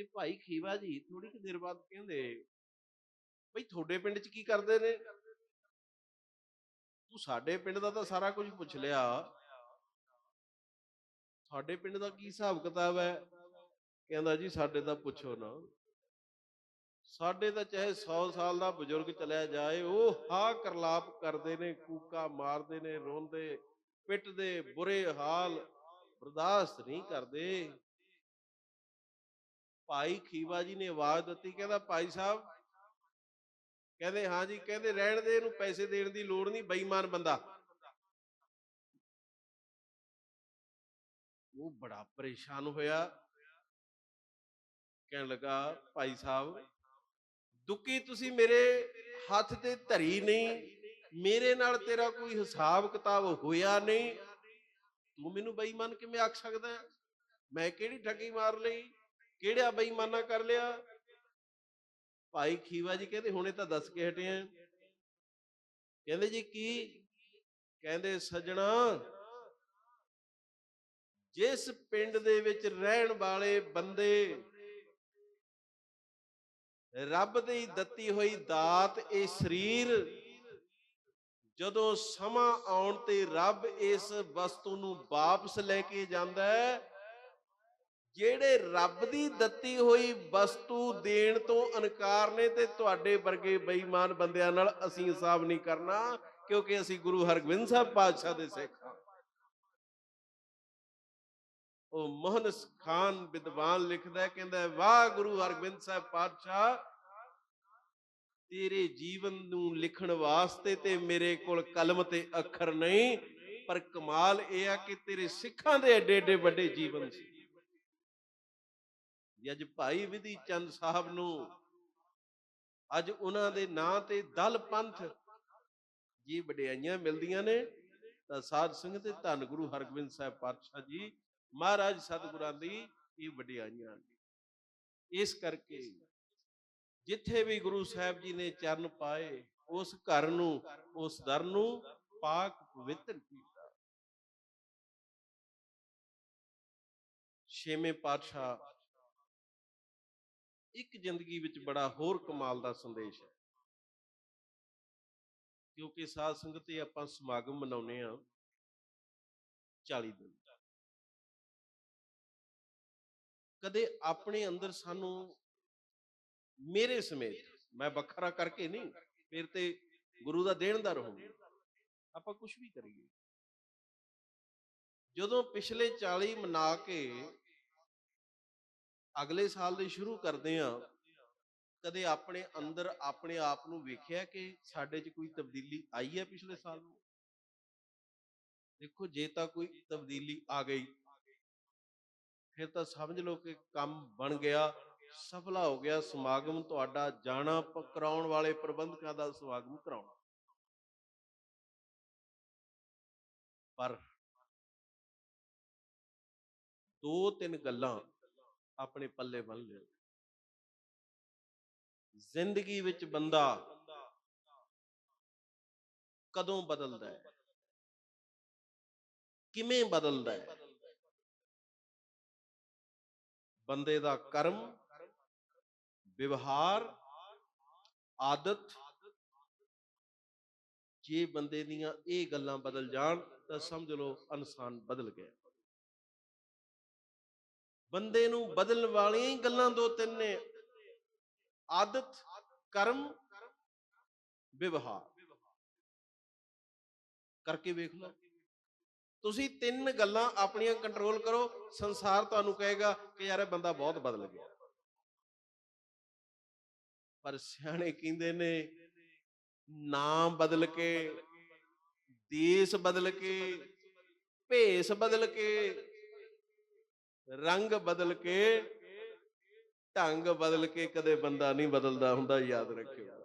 ਤੇ ਭਾਈ ਖੀਵਾ ਜੀ ਥੋੜੀ ਕਿ ਦੇਰ ਬਾਅਦ ਕਹਿੰਦੇ, ਬਈ ਤੁਹਾਡੇ ਪਿੰਡ 'ਚ ਕੀ ਕਰਦੇ ਨੇ? ਤੂੰ ਸਾਡੇ ਪਿੰਡ ਦਾ ਤਾਂ ਸਾਰਾ ਕੁਝ ਪੁੱਛ ਲਿਆ। ਤੁਹਾਡੇ ਪਿੰਡ ਦਾ ਕੀ ਹਿਸਾਬ ਕਿਤਾਬ ਹੈ? ਕਹਿੰਦਾ, ਜੀ ਸਾਡੇ ਤਾਂ ਪੁੱਛੋ ਨਾ। ਸਾਡੇ ਤਾਂ ਚਾਹੇ 100 ਸਾਲ ਦਾ ਬਜ਼ੁਰਗ ਚਲਿਆ ਜਾਏ, ਉਹ ਹਾ ਕਰਲਾਪ ਕਰਦੇ ਨੇ, ਕੂਕਾ ਮਾਰਦੇ ਨੇ, ਰੋਂਦੇ, ਪਿੱਟਦੇ, ਬੁਰੇ ਹਾਲ ਬਰਦਾਸ਼ਤ ਨਹੀਂ ਕਰਦੇ। ਭਾਈ ਖੀਵਾ ਜੀ ਨੇ ਆਵਾਜ਼ ਦਿੱਤੀ, ਕਹਿੰਦਾ ਭਾਈ ਸਾਹਿਬ, ਕਹਿੰਦੇ, ਹਾਂ ਜੀ, ਕਹਿੰਦੇ ਰਹਿਣ ਦੇ, ਇਹਨੂੰ ਪੈਸੇ ਦੇਣ ਦੀ ਲੋੜ ਨਹੀਂ, ਬੇਈਮਾਨ ਬੰਦਾ। ਉਹ ਬੜਾ ਪਰੇਸ਼ਾਨ ਹੋਇਆ। ਕਹਿਣ ਲੱਗਾ, ਭਾਈ ਸਾਹਿਬ ਦੁੱਕੀ ਤੁਸੀਂ ਮੇਰੇ ਹੱਥ ਤੇ ਧਰੀ ਨਹੀਂ, ਮੇਰੇ ਨਾਲ ਤੇਰਾ ਕੋਈ ਹਿਸਾਬ ਕਿਤਾਬ ਹੋਇਆ ਨਹੀਂ। ਤੂੰ ਮੈਨੂੰ ਬੇਈਮਾਨ ਕਿਵੇਂ ਆਖ ਸਕਦਾ? ਮੈਂ ਕਿਹੜੀ ਠੱਗੀ ਮਾਰ ਲਈ? ਕਿਹੜਾ ਬੇਈਮਾਨਾ ਕਰ ਲਿਆ? ਭਾਈ ਖੀਵਾ ਜੀ ਕਹਿੰਦੇ, ਹੁਣੇ ਤਾਂ ਦੱਸ ਕੇ ਹਟੇ ਆ। ਕਹਿੰਦੇ ਜੀ ਕੀ? ਕਹਿੰਦੇ, ਸੱਜਣਾ, ਜਿਸ ਪਿੰਡ ਦੇ ਵਿੱਚ ਰਹਿਣ ਵਾਲੇ ਬੰਦੇ ਰੱਬ ਦੀ ਦਿੱਤੀ ਹੋਈ ਦਾਤ ਇਹ ਸਰੀਰ, ਜਦੋਂ ਸਮਾਂ ਆਉਣ ਤੇ ਰੱਬ ਇਸ ਵਸਤੂ ਨੂੰ ਵਾਪਸ ਲੈ ਕੇ ਜਾਂਦਾ ਹੈ ਜਿਹੜੇ ਰੱਬ ਦੀ ਦਿੱਤੀ ਹੋਈ ਵਸਤੂ ਦੇਣ ਤੋਂ ਇਨਕਾਰ ਨੇ ਤੇ ਤੁਹਾਡੇ ਵਰਗੇ ਬੇਈਮਾਨ ਬੰਦਿਆਂ ਨਾਲ ਅਸੀਂ ਹਿਸਾਬ ਨਹੀਂ ਕਰਨਾ, ਕਿਉਂਕਿ ਅਸੀਂ ਗੁਰੂ ਹਰਗੋਬਿੰਦ ਸਾਹਿਬ ਪਾਤਸ਼ਾਹ ਦੇ ਸਿੱਖ ਹਾਂ। ਉਹ ਮੋਹਨ ਖਾਨ ਵਿਦਵਾਨ ਲਿਖਦਾ ਕਹਿੰਦਾ ਵਾਹ ਗੁਰੂ ਹਰਗੋਬਿੰਦ ਸਾਹਿਬ ਪਾਤਸ਼ਾਹ, ਤੇਰੇ ਜੀਵਨ ਨੂੰ ਲਿਖਣ ਵਾਸਤੇ ਤੇ ਮੇਰੇ ਕੋਲ ਕਲਮ ਤੇ ਅੱਖਰ ਨਹੀਂ, ਪਰ ਕਮਾਲ ਇਹ ਆ ਕਿ ਤੇਰੇ ਸਿੱਖਾਂ ਦੇ ਏਡੇ ਏਡੇ ਵੱਡੇ ਜੀਵਨ ਸੀ। ਜੇ ਅੱਜ ਭਾਈ ਵਿਧੀ ਚੰਦ ਸਾਹਿਬ ਨੂੰ ਅੱਜ ਉਹਨਾਂ ਦੇ ਨਾਂ ਤੇ ਦਲ ਪੰਥ ਜੀ ਵਡਿਆਈਆਂ ਮਿਲਦੀਆਂ ਨੇ, ਤਾਂ ਸਾਧ ਸੰਗਤ ਤੇ ਧੰਨ ਗੁਰੂ ਹਰਗੋਬਿੰਦ ਸਾਹਿਬ ਪਾਤਸ਼ਾਹ ਜੀ, ਮਹਾਰਾਜ ਸਤਿਗੁਰਾਂ ਦੀ ਇਹ ਵਡਿਆਈਆਂ ਇਸ ਕਰਕੇ ਜਿੱਥੇ ਵੀ ਗੁਰੂ ਸਾਹਿਬ ਜੀ ਨੇ ਚਰਨ ਪਾਏ, ਉਸ ਘਰ ਨੂੰ, ਉਸ ਦਰ ਨੂੰ ਪਾਕ ਪਵਿੱਤਰ ਕੀਤਾ। ਛੇਵੇਂ ਪਾਤਸ਼ਾਹ ਇੱਕ ਜ਼ਿੰਦਗੀ ਵਿੱਚ ਬੜਾ ਹੋਰ ਕਮਾਲ ਦਾ ਸੰਦੇਸ਼ ਹੈ। ਕਿਉਂਕਿ ਸਾਧ ਸੰਗਤ ਇਹ ਆਪਾਂ ਸਮਾਗਮ ਮਨਾਉਨੇ ਆ 40 ਦਿਨ ਕਦੇ ਆਪਣੇ ਅੰਦਰ ਸਾਨੂੰ ਮੇਰੇ ਸਮੇਤ, ਮੈਂ ਵੱਖਰਾ ਕਰਕੇ ਨਹੀਂ ਫਿਰ ਤੇ ਗੁਰੂ ਦਾ ਦੇਣ ਦਾ ਰਹੂੰ ਆਪਾਂ ਕੁਝ ਵੀ ਕਰੀਏ। ਜਦੋਂ ਪਿਛਲੇ 40 ਮਨਾ ਕੇ ਅਗਲੇ ਸਾਲ ਦੇ ਸ਼ੁਰੂ ਕਰਦੇ ਆ ਕਦੇ ਆਪਣੇ ਅੰਦਰ ਆਪਣੇ ਆਪ ਨੂੰ ਵੇਖਿਆ ਕਿ ਸਾਡੇ 'ਚ ਕੋਈ ਤਬਦੀਲੀ ਆਈ ਹੈ ਪਿਛਲੇ ਸਾਲ ਨੂੰ? ਦੇਖੋ, ਜੇ ਤਾਂ ਕੋਈ ਤਬਦੀਲੀ ਆ ਗਈ, ਫਿਰ ਤਾਂ ਸਮਝ ਲਓ ਕਿ ਕੰਮ ਬਣ ਗਿਆ, ਸਫਲਾ ਹੋ ਗਿਆ, ਸਮਾਗਮ ਤੁਹਾਡਾ ਜਾਣਾ ਕਰਾਉਣ ਵਾਲੇ ਪ੍ਰਬੰਧਕਾਂ ਦਾ ਸਮਾਗਮ ਕਰਾਉਣਾ। ਪਰ ਦੋ ਤਿੰਨ ਗੱਲਾਂ ਆਪਣੇ ਪੱਲੇ ਬੰਨ ਲਿਓ ਜ਼ਿੰਦਗੀ ਵਿੱਚ ਬੰਦਾ ਕਦੋਂ ਬਦਲਦਾ ਹੈ? ਕਿਵੇਂ ਬਦਲਦਾ ਹੈ? ਬੰਦੇ ਦਾ ਕਰਮ ਵਿਵਹਾਰ ਆਦਤ ਜੇ ਬੰਦੇ ਦੀਆਂ ਇਹ ਗੱਲਾਂ ਬਦਲ ਜਾਣ ਤਾਂ ਸਮਝ ਲਓ ਇਨਸਾਨ ਬਦਲ ਗਿਆ। ਬੰਦੇ ਨੂੰ ਬਦਲਣ ਵਾਲੀਆਂ ਹੀ ਗੱਲਾਂ ਦੋ ਤਿੰਨ ਨੇ। ਆਦਤ, ਕਰਮ, ਵਿਵਹਾਰ। ਕਰਕੇ ਵੇਖ ਲਓ। ਤੁਸੀਂ ਤਿੰਨ ਗੱਲਾਂ ਆਪਣੀਆਂ ਕੰਟਰੋਲ ਕਰੋ, ਸੰਸਾਰ ਤੁਹਾਨੂੰ ਕਹੇਗਾ ਕਿ ਯਾਰ ਇਹ ਬੰਦਾ ਬਹੁਤ ਬਦਲ ਗਿਆ। ਪਰ ਸਿਆਣੇ ਕਹਿੰਦੇ ਨੇ, ਨਾਮ ਬਦਲ ਕੇ, ਦੇਸ਼ ਬਦਲ ਕੇ, ਭੇਸ ਬਦਲ ਕੇ ਰੰਗ ਬਦਲ ਕੇ, ਢੰਗ ਬਦਲ ਕੇ ਕਦੇ ਬੰਦਾ ਨਹੀਂ ਬਦਲਦਾ ਹੁੰਦਾ, ਯਾਦ ਰੱਖਿਓ।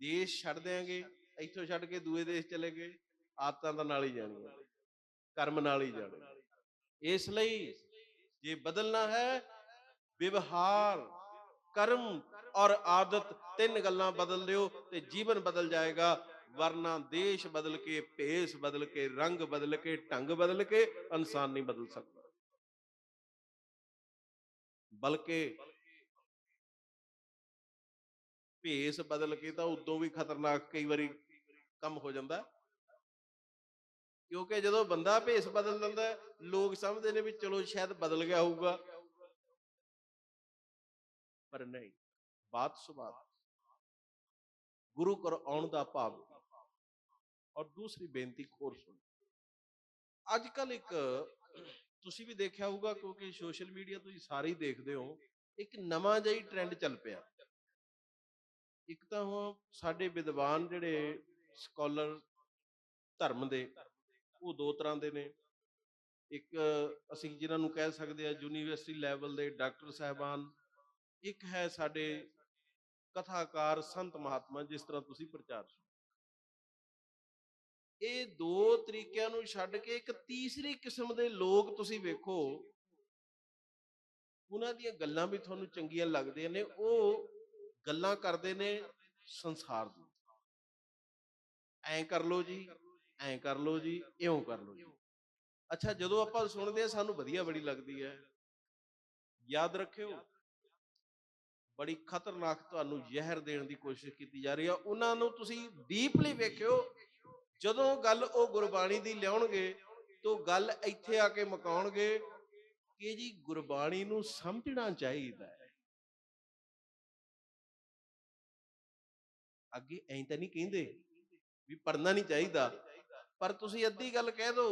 ਦੇਸ਼ ਛੱਡ ਦਿਆਂਗੇ, ਇੱਥੋਂ ਛੱਡ ਕੇ ਦੂਏ ਦੇਸ਼ ਚਲੇ ਗਏ, ਆਦਤਾਂ ਤਾਂ ਨਾਲ ਹੀ ਜਾਣੀਆਂ, ਕਰਮ ਨਾਲ ਹੀ ਜਾਣੇ। ਇਸ ਲਈ ਜੇ ਬਦਲਣਾ ਹੈ, ਵਿਵਹਾਰ, ਕਰਮ ਔਰ ਆਦਤ ਤਿੰਨ ਗੱਲਾਂ ਬਦਲ ਦਿਓ ਤੇ ਜੀਵਨ ਬਦਲ ਜਾਏਗਾ। ਵਰਨਾ ਦੇਸ਼ ਬਦਲ ਕੇ, ਭੇਸ ਬਦਲ ਕੇ, ਰੰਗ ਬਦਲ ਕੇ, ਢੰਗ ਬਦਲ ਕੇ ਇਨਸਾਨ ਨਹੀਂ ਬਦਲ ਸਕਦਾ। ਬਲਕਿ ਭੇਸ ਬਦਲ ਕੇ ਤਾਂ ਉਦੋਂ ਵੀ ਖਤਰਨਾਕ ਕਈ ਵਾਰੀ ਕੰਮ ਹੋ ਜਾਂਦਾ। ਕਿਉਂਕਿ ਜਦੋਂ ਬੰਦਾ ਭੇਸ ਬਦਲ ਦਿੰਦਾ, ਲੋਕ ਸਮਝਦੇ ਨੇ ਵੀ ਚਲੋ ਸ਼ਾਇਦ ਬਦਲ ਗਿਆ ਹੋਊਗਾ। ਪਰ ਨਹੀਂ, ਬਾਤ ਸੁਭਾਅ। ਗੁਰੂ ਘਰ ਆਉਣ ਦਾ ਭਾਵ ਔਰ ਦੂਸਰੀ ਬੇਨਤੀ ਹੋਰ ਸੁਣ। ਅੱਜ ਕੱਲ ਇੱਕ, ਤੁਸੀਂ ਵੀ ਦੇਖਿਆ ਹੋਊਗਾ ਕਿਉਂਕਿ ਸੋਸ਼ਲ ਮੀਡੀਆ ਤੁਸੀਂ ਸਾਰੇ ਹੀ ਦੇਖਦੇ ਹੋ, ਇੱਕ ਨਵਾਂ ਜਿਹਾ ਹੀ ਟ੍ਰੈਂਡ ਚੱਲ ਪਿਆ। ਇੱਕ ਤਾਂ ਹੁਣ ਸਾਡੇ ਵਿਦਵਾਨ ਜਿਹੜੇ ਸਕਾਲਰ ਧਰਮ ਦੇ, ਉਹ ਦੋ ਤਰ੍ਹਾਂ ਦੇ ਨੇ। ਇੱਕ ਅਸੀਂ ਜਿਨ੍ਹਾਂ ਨੂੰ ਕਹਿ ਸਕਦੇ ਆ ਯੂਨੀਵਰਸਿਟੀ ਲੈਵਲ ਦੇ ਡਾਕਟਰ ਸਾਹਿਬਾਨ, ਇੱਕ ਹੈ ਸਾਡੇ ਕਥਾਕਾਰ ਸੰਤ ਮਹਾਤਮਾ, ਜਿਸ ਤਰ੍ਹਾਂ ਤੁਸੀਂ ਪ੍ਰਚਾਰ ਸੁਣੋ। ਇਹ ਦੋ ਤਰੀਕਿਆਂ ਨੂੰ ਛੱਡ ਕੇ ਇੱਕ ਤੀਸਰੀ ਕਿਸਮ ਦੇ ਲੋਕ ਤੁਸੀਂ ਵੇਖੋ। ਉਹਨਾਂ ਦੀਆਂ ਗੱਲਾਂ ਵੀ ਤੁਹਾਨੂੰ ਚੰਗੀਆਂ ਲੱਗਦੀਆਂ ਨੇ, ਉਹ ਗੱਲਾਂ ਕਰਦੇ ਨੇ ਸੰਸਾਰ ਦੀ। ਐਂ ਕਰ ਲੋ ਜੀ, ਐਂ ਕਰ ਲੋ ਜੀ, ਇਉਂ ਕਰ ਲੋ ਜੀ। ਅੱਛਾ, ਜਦੋਂ ਆਪਾਂ ਸੁਣਦੇ ਆ ਸਾਨੂੰ ਵਧੀਆ ਬੜੀ ਲੱਗਦੀ ਹੈ। ਯਾਦ ਰੱਖਿਓ, ਬੜੀ ਖਤਰਨਾਕ ਤੁਹਾਨੂੰ ਜ਼ਹਿਰ ਦੇਣ ਦੀ ਕੋਸ਼ਿਸ਼ ਕੀਤੀ ਜਾ ਰਹੀ ਆ ਉਹਨਾਂ ਨੂੰ ਤੁਸੀਂ ਡੀਪਲੀ ਵੇਖਿਓ ਜਦੋਂ ਗੱਲ ਉਹ ਗੁਰਬਾਣੀ ਦੀ ਲਿਆਉਣਗੇ ਤਾਂ ਗੱਲ ਇੱਥੇ ਆ ਕੇ ਮਕਾਉਣਗੇ ਕਿ ਜੀ ਗੁਰਬਾਣੀ ਨੂੰ ਸਮਝਣਾ ਚਾਹੀਦਾ ਹੈ। ਅੱਗੇ ਐਂ ਤਾਂ ਨਹੀਂ ਕਹਿੰਦੇ ਵੀ ਪੜਨਾ ਨਹੀਂ ਚਾਹੀਦਾ, ਪਰ ਤੁਸੀਂ ਅੱਧੀ ਗੱਲ ਕਹਿ ਦੋ,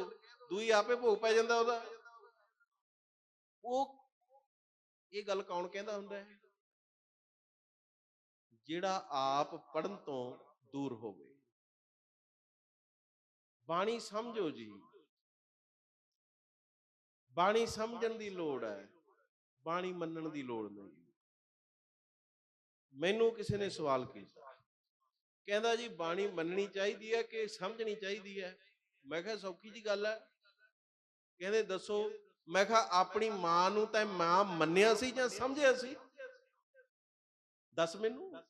ਦੂਈ ਆਪੇ ਭੋਗ ਪੈ ਜਾਂਦਾ ਉਹਦਾ। ਉਹ ਇਹ ਗੱਲ ਕੌਣ ਕਹਿੰਦਾ ਹੁੰਦਾ ਹੈ? ਜਿਹੜਾ ਆਪ ਪੜਨ ਤੋਂ ਦੂਰ ਹੋਵੇ। ਬਾਣੀ ਸਮਝੋ ਜੀ। ਬਾਣੀ ਸਮਝਣ ਦੀ ਲੋੜ ਹੈ। ਬਾਣੀ ਮੰਨਣ ਦੀ ਲੋੜ ਨਹੀਂ। ਮੈਨੂੰ ਕਿਸੇ ਨੇ ਸਵਾਲ ਕੀਤਾ। ਕਹਿੰਦਾ ਜੀ, ਬਾਣੀ ਮੰਨਣੀ ਚਾਹੀਦੀ ਹੈ ਕਿ ਸਮਝਣੀ ਚਾਹੀਦੀ ਹੈ? ਮੈਂ ਕਿਹਾ, ਸੌਖੀ ਜੀ ਗੱਲ ਹੈ। ਕਹਿੰਦੇ, ਦੱਸੋ। ਮੈਂ ਕਿਹਾ, ਆਪਣੀ ਮਾਂ ਨੂੰ ਤਾਂ ਮਾਂ ਮੰਨਿਆ ਸੀ ਜਾਂ ਸਮਝਿਆ ਸੀ? ਦੱਸ ਮੈਨੂੰ।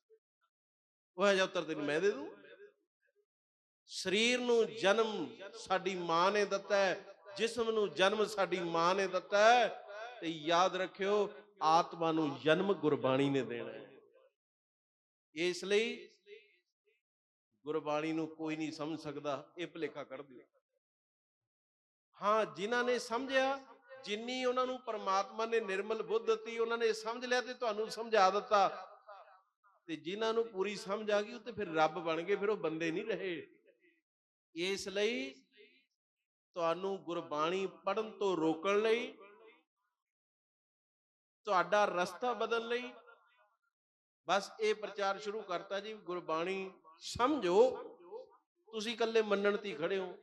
ਉਹ ਹੈ ਜਾਂ ਉੱਤਰ ਤੈਨੂੰ ਮੈਂ ਦੇ ਦੂੰ। ਸਰੀਰ ਨੂੰ ਜਨਮ ਸਾਡੀ ਮਾਂ ਨੇ ਦਿੱਤਾ ਹੈ, ਜਿਸਮ ਨੂੰ ਜਨਮ ਸਾਡੀ ਮਾਂ ਨੇ ਦਿੱਤਾ ਹੈ, ਤੇ ਯਾਦ ਰੱਖਿਓ, ਆਤਮਾ ਨੂੰ ਜਨਮ ਗੁਰਬਾਣੀ ਨੇ ਦੇਣਾ ਹੈ। ਇਸ ਲਈ ਗੁਰਬਾਣੀ ਨੂੰ ਕੋਈ ਨਹੀਂ ਸਮਝ ਸਕਦਾ, ਇਹ ਭੁਲੇਖਾ ਕੱਢ ਦਿਓ। ਹਾਂ, ਜਿਨ੍ਹਾਂ ਨੇ ਸਮਝਿਆ, ਜਿੰਨੀ ਉਹਨਾਂ ਨੂੰ ਪਰਮਾਤਮਾ ਨੇ ਨਿਰਮਲ ਬੁੱਧ ਦਿੱਤੀ, ਉਹਨਾਂ ਨੇ ਸਮਝ ਲਿਆ ਤੇ ਤੁਹਾਨੂੰ ਸਮਝਾ ਦਿੱਤਾ। ਤੇ ਜਿਨ੍ਹਾਂ ਨੂੰ ਪੂਰੀ ਸਮਝ ਆ ਗਈ, ਉਹ ਤੇ ਫਿਰ ਰੱਬ ਬਣ ਗਏ, ਫਿਰ ਉਹ ਬੰਦੇ ਨਹੀਂ ਰਹੇ। ਇਸ ਲਈ ਤੁਹਾਨੂੰ ਗੁਰਬਾਣੀ ਪੜਨ ਤੋਂ ਰੋਕਣ ਲਈ, ਤੁਹਾਡਾ ਰਸਤਾ ਬਦਲਣ ਲਈ, ਬਸ ਇਹ ਪ੍ਰਚਾਰ ਸ਼ੁਰੂ ਕਰਤਾ ਜੀ, ਗੁਰਬਾਣੀ ਸਮਝੋ, ਤੁਸੀਂ ਇਕੱਲੇ ਮੰਨਣ ਤੇ ਖੜੇ ਹੋ।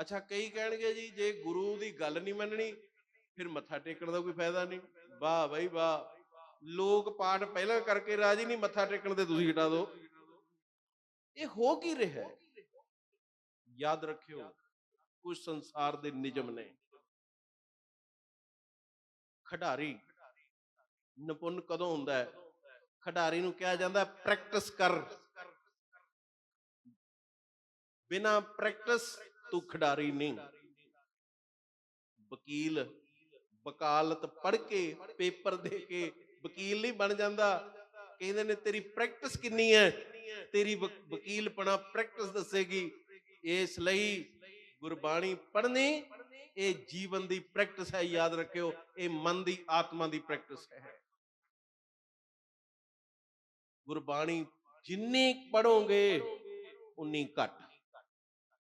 ਅੱਛਾ, ਕਈ ਕਹਿਣਗੇ ਜੀ, ਜੇ ਗੁਰੂ ਦੀ ਗੱਲ ਨਹੀਂ ਮੰਨਣੀ, ਫਿਰ ਮੱਥਾ ਟੇਕਣ ਦਾ ਕੋਈ ਫਾਇਦਾ ਨਹੀਂ। ਵਾਹ ਬਈ ਵਾਹ, ਲੋਕ ਪਾਠ ਪਹਿਲਾਂ ਕਰਕੇ ਰਾਜੀ ਨਹੀਂ, ਮੱਥਾ ਟੇਕਣ ਤੇ ਤੁਸੀਂ ਹਟਾ ਦਿਓ। ਇਹ ਹੋ ਕੀ ਰਿਹਾ? ਹੈ ਯਾਦ ਰੱਖਿਓ ਕੁਝ ਸੰਸਾਰ ਦੇ ਨਿਯਮ ਨੇ। ਖਿਡਾਰੀ ਨਿਪੁੰਨ ਕਦੋਂ ਹੁੰਦਾ ਹੈ? ਖਿਡਾਰੀ ਨੂੰ ਕਿਹਾ ਜਾਂਦਾ ਪ੍ਰੈਕਟਿਸ ਕਰ। ਬਿਨਾ ਪ੍ਰੈਕਟਿਸ ਤੂੰ ਖਿਡਾਰੀ ਨਹੀਂ। ਵਕੀਲ ਵਕਾਲਤ ਪੜ੍ਹ ਕੇ ਪੇਪਰ ਦੇ ਕੇ ਵਕੀਲ ਨਹੀਂ ਬਣ ਜਾਂਦਾ। ਕਹਿੰਦੇ ਨੇ ਤੇਰੀ ਪ੍ਰੈਕਟਿਸ ਕਿੰਨੀ ਹੈ? ਤੇਰੀ ਵਕ- ਵਕੀਲਪਣਾ ਪ੍ਰੈਕਟਿਸ ਦੱਸੇਗੀ। ਇਸ ਲਈ ਗੁਰਬਾਣੀ ਪੜ੍ਹਨੀ, ਇਹ ਜੀਵਨ ਦੀ ਪ੍ਰੈਕਟਿਸ ਹੈ, ਯਾਦ ਰੱਖਿਓ, ਇਹ ਮਨ ਦੀ, ਆਤਮਾ ਦੀ ਪ੍ਰੈਕਟਿਸ ਹੈ। ਗੁਰਬਾਣੀ ਜਿੰਨੀ ਪੜੋਗੇ ਉਨੀ ਘੱਟ।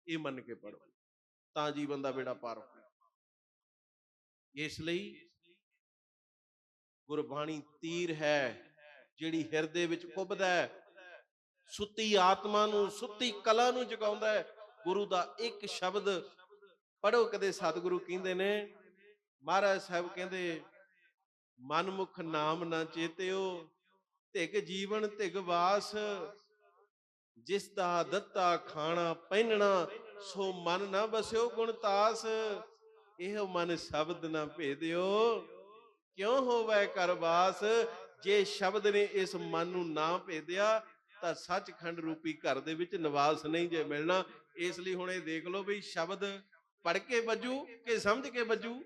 ਇਹ ਮੰਨ ਕੇ ਪੜੋ ਤਾਂ ਜੀਵਨ ਦਾ ਬੇੜਾ ਪਾਰ ਹੋ ਇਸ ਲਈ ਗੁਰਬਾਣੀ ਤੀਰ ਹੈ, ਜਿਹੜੀ ਹਿਰਦੇ ਵਿੱਚ ਕੁੱਭਦਾ ਹੈ, ਸੁੱਤੀ ਆਤਮਾ ਨੂੰ, ਸੁੱਤੀ ਕਲਾ ਨੂੰ ਜਗਾਉਂਦਾ ਹੈ ਗੁਰੂ ਦਾ ਇੱਕ ਸ਼ਬਦ ਪੜੋ ਕਦੇ ਸਤਿਗੁਰੂ ਕਹਿੰਦੇ ਨੇ, ਮਹਾਰਾਜ ਸਾਹਿਬ ਕਹਿੰਦੇ, ਮਨਮੁਖ ਨਾਮ ਨਾ ਚੇਤਿਓ ਧਿਗ ਜੀਵਨ ਧਿਗ ਵਾਸ, ਜਿਸ ਦਾ ਦਿੱਤਾ ਖਾਣਾ ਪਹਿਨਣਾ, ਸੋ ਮਨ ਨਾ ਬਸਿਓ ਗੁਣਤਾਸ ਇਹ ਮਨ ਸ਼ਬਦ ਨਾ ਭੇਦਿਓ, ਕਿਉਂ ਹੋਵੇ ਕਰਵਾਸ ਜੇ ਸ਼ਬਦ ਨੇ ਇਸ ਮਨ ਨੂੰ ਨਾ ਭੇਦਿਆ ਤਾਂ ਸੱਚਖੰਡ ਰੂਪੀ ਘਰ ਦੇ ਵਿੱਚ ਨਿਵਾਸ ਨਹੀਂ ਜੇ ਮਿਲਣਾ, ਇਸ ਲਈ ਹੁਣ ਇਹ ਦੇਖ ਲਓ ਵੀ ਸ਼ਬਦ ਪੜ ਕੇ ਵੱਜੂ ਕਿ ਸਮਝ ਕੇ ਵੱਜੂ?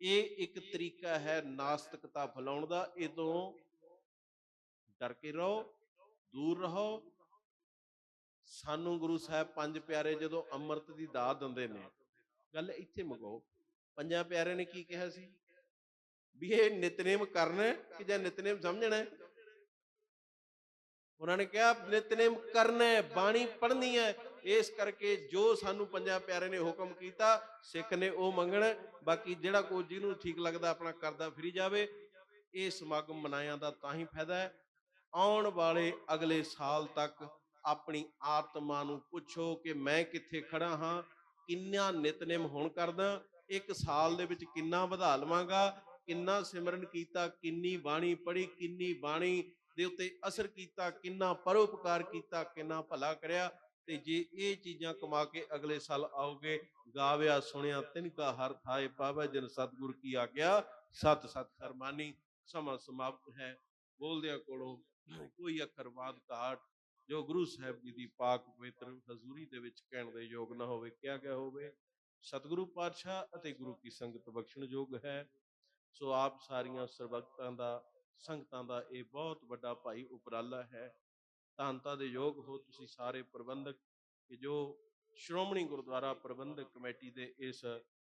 ਇਹ ਇੱਕ ਤਰੀਕਾ ਹੈ ਨਾਸਤਿਕਤਾ ਫੈਲਾਉਣ ਦਾ, ਇਹ ਤੋਂ ਡਰ ਕੇ ਰਹੋ, ਦੂਰ ਰਹੋ। ਸਾਨੂੰ ਗੁਰੂ ਸਾਹਿਬ ਪੰਜ ਪਿਆਰੇ ਜਦੋਂ ਅੰਮ੍ਰਿਤ ਦੀ ਦਾਤ ਦਿੰਦੇ ਨੇ, ਗੱਲ ਇੱਥੇ ਮੁਕਾਓ ਪੰਜਾਂ ਪਿਆਰਿਆਂ ਨੇ ਕੀ ਕਿਹਾ ਸੀ? ਵੀ ਇਹ ਨਿਤਨੇਮ ਕਰਨਾ ਕਿ ਜਾਂ ਨਿਤਨੇਮ ਸਮਝਣਾ? ਉਹਨਾਂ ਨੇ ਕਿਹਾ, ਨਿਤਨੇਮ ਕਰਨਾ ਹੈ ਬਾਣੀ ਪੜ੍ਹਨੀ ਹੈ ਇਸ ਕਰਕੇ ਜੋ ਸਾਨੂੰ ਪੰਜਾਂ ਪਿਆਰੇ ਨੇ ਹੁਕਮ ਕੀਤਾ, ਸਿੱਖ ਨੇ ਉਹ ਮੰਗਣ। ਬਾਕੀ ਜਿਹੜਾ ਕੋਈ ਜਿਹਨੂੰ ਠੀਕ ਲੱਗਦਾ, ਆਪਣਾ ਕਰਦਾ ਫਿਰੀ ਜਾਵੇ। ਇਹ ਸਮਾਗਮ ਮਨਾਇਆ ਦਾ ਤਾਂ ਹੀ ਫਾਇਦਾ ਹੈ ਆਉਣ ਵਾਲੇ ਅਗਲੇ ਸਾਲ ਤੱਕ ਆਪਣੀ ਆਤਮਾ ਨੂੰ ਪੁੱਛੋ ਕਿ ਮੈਂ ਕਿੱਥੇ ਖੜਾ ਹਾਂ, ਕਿੰਨਾ ਨਿਤਨੇਮ ਹੁਣ ਕਰਦਾ, ਇੱਕ ਸਾਲ ਦੇ ਵਿੱਚ ਕਿੰਨਾ ਵਧਾ ਲਵਾਂਗਾ, ਕਿੰਨਾ ਸਿਮਰਨ ਕੀਤਾ, ਕਿੰਨੀ ਬਾਣੀ ਪੜ੍ਹੀ, ਕਿੰਨੀ ਬਾਣੀ ਦੇ ਉੱਤੇ ਅਸਰ ਕੀਤਾ, ਕਿੰਨਾ ਪਰਉਪਕਾਰ ਕੀਤਾ, ਕਿੰਨਾ ਭਲਾ ਕਰਿਆ ਤੇ ਜੇ ਇਹ ਚੀਜ਼ਾਂ ਕਮਾ ਕੇ ਅਗਲੇ ਸਾਲ ਆਓਗੇ, ਗਾਵਿਆ, ਸੁਣਿਆ ਤਿਨਕਾ ਹਰ ਥਾਏ ਪਾਵੇ, ਜਨ ਸਤਿਗੁਰ ਕੀ ਆਗਿਆ, ਸਤ ਸਤ ਕਰਮਾਨੀ, ਸਮਾਂ ਸਮਾਪਤ ਹੈ। ਬੋਲਦਿਆਂ ਕੋਲੋਂ ਕੋਈ ਅੱਖਰ ਘਾਟ, ਜੋ ਗੁਰੂ ਸਾਹਿਬ ਜੀ ਦੀ ਪਾਕ ਪਵਿੱਤਰ ਹਜ਼ੂਰੀ ਦੇ ਵਿੱਚ ਕਹਿਣ ਦੇ ਯੋਗ ਨਾ ਹੋਵੇ ਕਿਆ ਕਿਆ ਹੋਵੇ, ਸਤਿਗੁਰੂ ਪਾਤਸ਼ਾਹ ਅਤੇ ਗੁਰੂ ਕੀ ਸੰਗਤ ਬਖਸ਼ਣ ਯੋਗ ਹੈ। ਸੋ ਆਪ ਸਾਰੀਆਂ ਸਰਬੱਤਾਂ ਦਾ ਸੰਗਤਾਂ ਦਾ ਇਹ ਬਹੁਤ ਵੱਡਾ ਭਾਈ ਉਪਰਾਲਾ ਹੈ। ਧੰਨਤਾ ਦੇ ਯੋਗ ਹੋ ਤੁਸੀਂ ਸਾਰੇ ਪ੍ਰਬੰਧਕ ਕਿ ਜੋ ਸ਼੍ਰੋਮਣੀ ਗੁਰਦੁਆਰਾ ਪ੍ਰਬੰਧਕ ਕਮੇਟੀ ਦੇ ਇਸ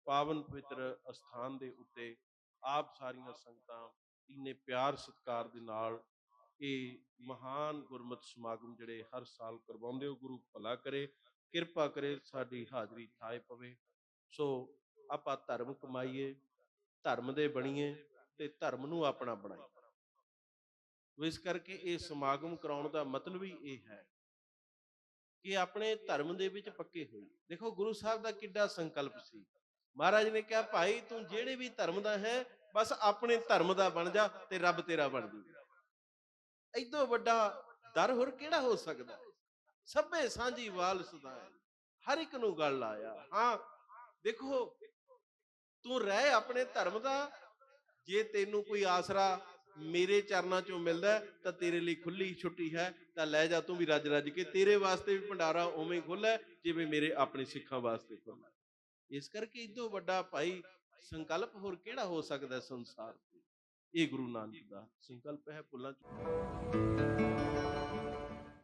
ਪਾਵਨ ਪਵਿੱਤਰ ਅਸਥਾਨ ਦੇ ਉੱਤੇ ਆਪ ਸਾਰੀਆਂ ਸੰਗਤਾਂ ਇੰਨੇ ਪਿਆਰ ਸਤਿਕਾਰ ਦੇ ਨਾਲ ਇਹ ਮਹਾਨ ਗੁਰਮਤਿ ਸਮਾਗਮ ਜਿਹੜੇ ਹਰ ਸਾਲ ਕਰਵਾਉਂਦੇ ਹੋ, ਗੁਰੂ ਭਲਾ ਕਰੇ, ਕਿਰਪਾ ਕਰੇ ਸਾਡੀ ਹਾਜ਼ਰੀ ਥਾਏ ਪਵੇ। ਸੋ ਆਪਾਂ ਧਰਮ ਕਮਾਈਏ, ਧਰਮ ਦੇ ਬਣੀਏ ਤੇ ਧਰਮ ਨੂੰ ਆਪਣਾ ਬਣਾਈਏ। ਇਸ ਕਰਕੇ ਇਹ ਸਮਾਗਮ ਕਰਾਉਣ ਦਾ ਮਤਲਬ ਹੀ ਇਹ ਹੈ ਕਿ ਆਪਣੇ ਧਰਮ ਦੇ ਵਿੱਚ ਪੱਕੇ ਹੋਏ ਦੇਖੋ ਗੁਰੂ ਸਾਹਿਬ ਦਾ ਕਿੱਡਾ ਸੰਕਲਪ ਸੀ। ਮਹਾਰਾਜ ਨੇ ਕਿਹਾ, ਭਾਈ, ਤੂੰ ਜਿਹੜੇ ਵੀ ਧਰਮ ਦਾ ਹੈ, ਬਸ ਆਪਣੇ ਧਰਮ ਦਾ ਬਣ ਜਾ ਤੇ ਰੱਬ ਤੇਰਾ ਬਣ ਜੂਗਾ ਇਦੋਂ ਵੱਡਾ ਦਰ ਹੋਰ ਕਿਹੜਾ ਹੋ ਸਕਦਾ? ਹੈ? ਸਭੇ ਸਾਂਝੀ ਵਾਲ ਸਦਾਏ। ਹਰ ਇੱਕ ਨੂੰ ਗੱਲ ਲਾਇਆ ਹਾਂ, ਦੇਖੋ, ਤੂੰ ਰਹਿ ਆਪਣੇ ਧਰਮ ਦਾ, ਜੇ ਤੈਨੂੰ ਕੋਈ ਆਸਰਾ ਮੇਰੇ ਚਰਨਾਂ ਚੋਂ ਮਿਲਦਾ ਤਾਂ ਤੇਰੇ ਲਈ ਖੁੱਲੀ ਛੁੱਟੀ ਹੈ ਤਾਂ ਲੈ ਜਾ ਤੂੰ ਵੀ ਰੱਜ ਰੱਜ ਕੇ। ਤੇਰੇ ਵਾਸਤੇ ਵੀ ਭੰਡਾਰਾ ਉਵੇਂ ਹੀ ਹੈ, ਜਿਵੇਂ ਮੇਰੇ ਆਪਣੇ ਸਿੱਖਾਂ ਵਾਸਤੇ ਖੁੱਲ੍ਹਾ ਇਸ ਕਰਕੇ ਇਦੋਂ ਵੱਡਾ ਭਾਈ ਸੰਕਲਪ ਹੋਰ ਕਿਹੜਾ ਹੋ ਸਕਦਾ ਸੰਸਾਰ ਤੇ? ਇਹ ਗੁਰੂ ਨਾਨਕ ਦਾ ਸੰਕਲਪ ਹੈ ਭੁੱਲਾਂ ਚ।